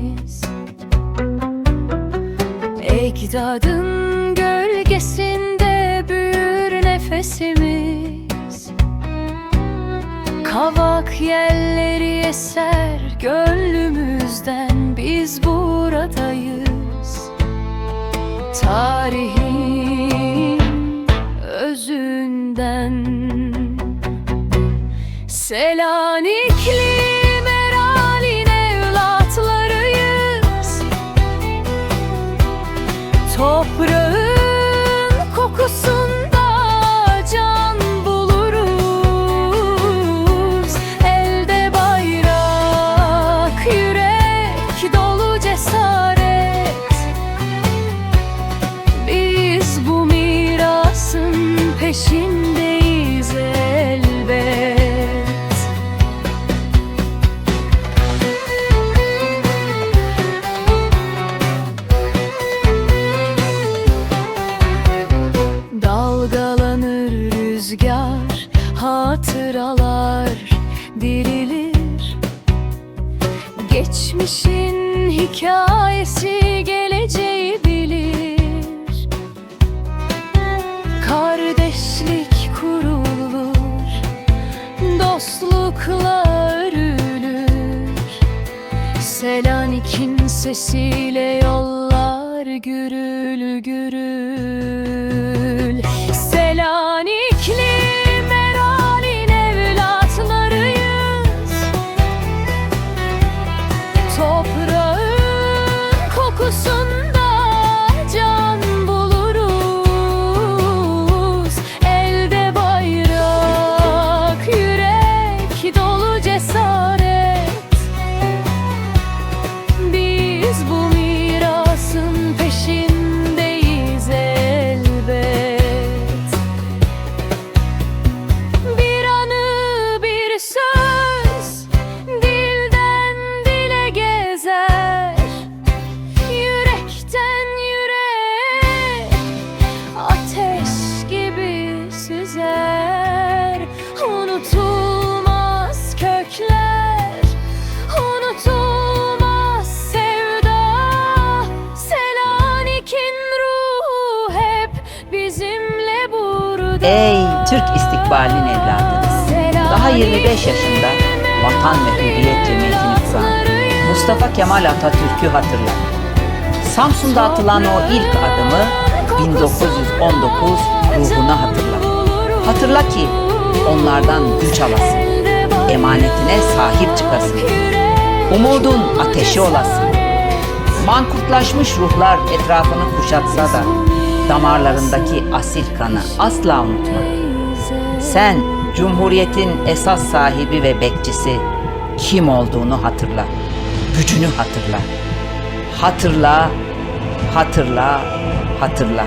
biz Ecdadın gölgesinde büyür nefesimiz. Kavak yelleri eser gönlümüzden biz buradayız. Tarihin özünden. Toprağın kokusunda rüzgar, hatıralar dirilir. Geçmişin hikayesi geleceği bilir. Kardeşlik kurulur, dostlukla örülür. Selanik'in sesiyle yollar gürül gürül biz bu mirasın peşindeyiz elbet. Bir anı bir söz dilden dile gezer. Yürekten yüreğe ateş gibi süzer Ey Türk istikbalinin evladınız. Daha 25 yaşında Vatan ve Hürriyet Cemiyeti'ni kuran Mustafa Kemal Atatürk'ü hatırla. Samsun'da atılan o ilk adımı 1919 ruhuna hatırla. Hatırla ki onlardan güç alasın. Emanetine sahip çıkasın. Umudun ateşi olasın. Mankurtlaşmış ruhlar etrafını kuşatsa da damarlarındaki asil kanı asla unutma. Sen Cumhuriyet'in esas sahibi ve bekçisi kim olduğunu hatırla. Gücünü hatırla. Hatırla, hatırla, hatırla.